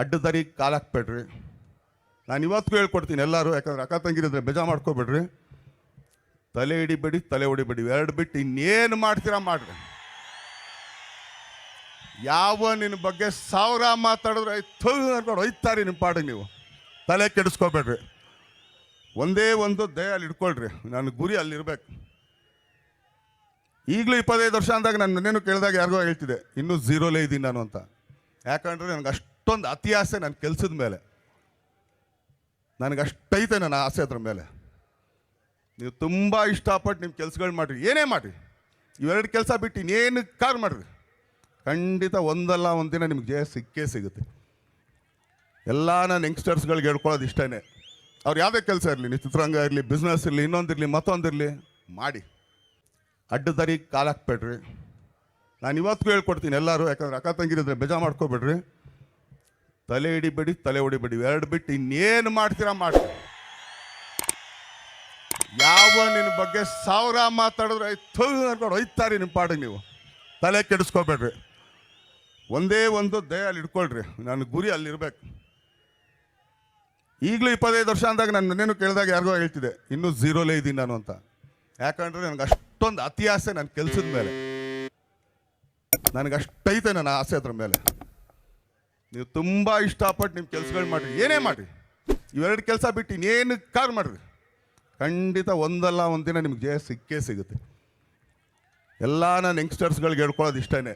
ಅಡ್ಡದಾರಿ ಕಾಲು ಹಾಕ್ಬೇಡ್ರಿ. ನಾನು ಇವತ್ತಿಗೂ ಹೇಳ್ಕೊಡ್ತೀನಿ ಎಲ್ಲರೂ, ಯಾಕಂದ್ರೆ ಅಕ್ಕ ತಂಗಿರಿದ್ರೆ ಬೇಜಾ ಮಾಡ್ಕೋಬೇಡ್ರಿ. ತಲೆ ಹಿಡಿಬೇಡಿ, ತಲೆ ಹೊಡಿಬೇಡಿ. ಎರಡು ಬಿಟ್ಟು ಇನ್ನೇನು ಮಾಡ್ತೀರಾ ಮಾಡ್ರಿ. ಯಾವ ನಿನ್ನ ಬಗ್ಗೆ ಸಾವಿರ ಮಾತಾಡಿದ್ರೆ ಅನ್ಕೊಂಡು ಒಯ್ತಾರೆ ನಿಮ್ಮ ಪಾಡಿಗೆ ನೀವು. ತಲೆ ಕೆಡಿಸ್ಕೋಬೇಡ್ರಿ. ಒಂದೇ ಒಂದು ದಯ ಅಲ್ಲಿ ಇಟ್ಕೊಳ್ರಿ. ನನ್ನ ಗುರಿ ಅಲ್ಲಿರ್ಬೇಕು ಈಗಲೂ ಇಪ್ಪತ್ತೈದು ವರ್ಷ ಅಂದಾಗ ನಾನು ನನ್ನೇನು ಕೇಳಿದಾಗ ಯಾರಿಗೋ ಹೇಳ್ತಿದ್ದೆ, ಇನ್ನೂ ಝೀರೋಲೇ ಇದ್ದೀನಿ ನಾನು ಅಂತ. ಯಾಕಂದ್ರೆ ನನಗೆ ಅಷ್ಟೊಂದು ಅತಿ ಆಸೆ ನನ್ನ ಕೆಲಸದ ಮೇಲೆ. ನನಗೆ ಅಷ್ಟೈತೆ ನನ್ನ ಆಸೆ ಅದ್ರ ಮೇಲೆ. ನೀವು ತುಂಬ ಇಷ್ಟಪಟ್ಟು ನಿಮ್ಮ ಕೆಲಸಗಳು ಮಾಡಿರಿ. ಏನೇ ಮಾಡಿರಿ. ಇವೆರಡು ಕೆಲಸ ಬಿಟ್ಟು ಇನ್ನೇನು ಕಾರ್ ಮಾಡಿರಿ. ಖಂಡಿತ ಒಂದಲ್ಲ ಒಂದಿನ ನಿಮ್ಗೆ ಜಯ ಸಿಕ್ಕೇ ಸಿಗುತ್ತೆ. ಎಲ್ಲ ನಾನು ಯಂಗ್ಸ್ಟರ್ಸ್ಗಳಿಗೆ ಹೇಳ್ಕೊಳ್ಳೋದು ಇಷ್ಟನೇ. ಅವ್ರು ಯಾವುದೇ ಕೆಲಸ ಇರಲಿ ನೀವು ಚಿತ್ರರಂಗ ಇರಲಿ ಬಿಸ್ನೆಸ್ ಇರಲಿ, ಇನ್ನೊಂದಿರಲಿ, ಮತ್ತೊಂದಿರಲಿ, ಮಾಡಿ. ಅಡ್ಡದಾರಿ ಕಾಲು ಹಾಕ್ಬೇಡ್ರಿ. ನಾನು ಇವತ್ತಿಗೂ ಹೇಳ್ಕೊಡ್ತೀನಿ ಎಲ್ಲರೂ, ಯಾಕಂದ್ರೆ ಅಕ್ಕ ತಂಗಿರಿದ್ರೆ ಬೇಜಾ ಮಾಡ್ಕೋಬೇಡ್ರಿ. ತಲೆ ಹಿಡಿಬೇಡಿ, ತಲೆ ಹೊಡಿಬೇಡಿ. ಎರಡು ಬಿಟ್ಟು ಇನ್ನೇನು ಮಾಡ್ತೀರಾ, ಮಾಡ್ತೀರ? ಯಾವ ನಿನ್ನ ಬಗ್ಗೆ ಸಾವಿರ ಮಾತಾಡಿದ್ರೆ ಥೂ ಅನ್ಕೊಂಡು ಒಯ್ತಾರೆ ನಿಮ್ಮ ಪಾಡಿಗೆ ನೀವು. ತಲೆ ಕೆಡಿಸ್ಕೋಬೇಡ್ರಿ. ಒಂದೇ ಒಂದು ದಯಲ್ಲಿ ಇಟ್ಕೊಳ್ರಿ. ನನ್ನ ಗುರಿ ಅಲ್ಲಿರ್ಬೇಕು ಈಗಲೂ ಇಪ್ಪತ್ತೈದು ವರ್ಷ ಅಂದಾಗ ನಾನು ನನ್ನೇನು ಕೇಳಿದಾಗ ಯಾರಿಗೋ ಹೇಳ್ತಿದ್ದೆ, ಇನ್ನೂ ಝೀರೋಲೇ ಇದ್ದೀನಿ ನಾನು ಅಂತ. ಯಾಕಂದ್ರೆ ನನಗೆ ಅಷ್ಟೊಂದು ಅತಿ ಆಸೆ ನನ್ನ ಕೆಲಸದ ಮೇಲೆ. ನನಗೆ ಅಷ್ಟೈತೆ ನನ್ನ ಆಸೆ ಅದ್ರ ಮೇಲೆ. ನೀವು ತುಂಬ ಇಷ್ಟಪಟ್ಟು ನಿಮ್ಮ ಕೆಲಸಗಳು ಮಾಡಿರಿ. ಏನೇ ಮಾಡಿರಿ. ಇವೆರಡು ಕೆಲಸ ಬಿಟ್ಟು ಇನ್ನೇನು ಕಾರ್ ಮಾಡಿರಿ. ಖಂಡಿತ ಒಂದಲ್ಲ ಒಂದಿನ ನಿಮ್ಗೆ ಜಯ ಸಿಕ್ಕೇ ಸಿಗುತ್ತೆ. ಎಲ್ಲ ನಾನು ಯಂಗ್ಸ್ಟರ್ಸ್ಗಳಿಗೆ ಹೇಳ್ಕೊಳ್ಳೋದು ಇಷ್ಟನೇ.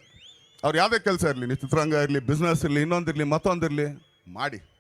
ಅವ್ರು ಯಾವುದೇ ಕೆಲಸ ಇರಲಿ, ನೀವು ಚಿತ್ರರಂಗ ಇರಲಿ ಬಿಸ್ನೆಸ್ ಇರಲಿ ಇನ್ನೊಂದಿರಲಿ ಮತ್ತೊಂದಿರಲಿ ಮಾಡಿ.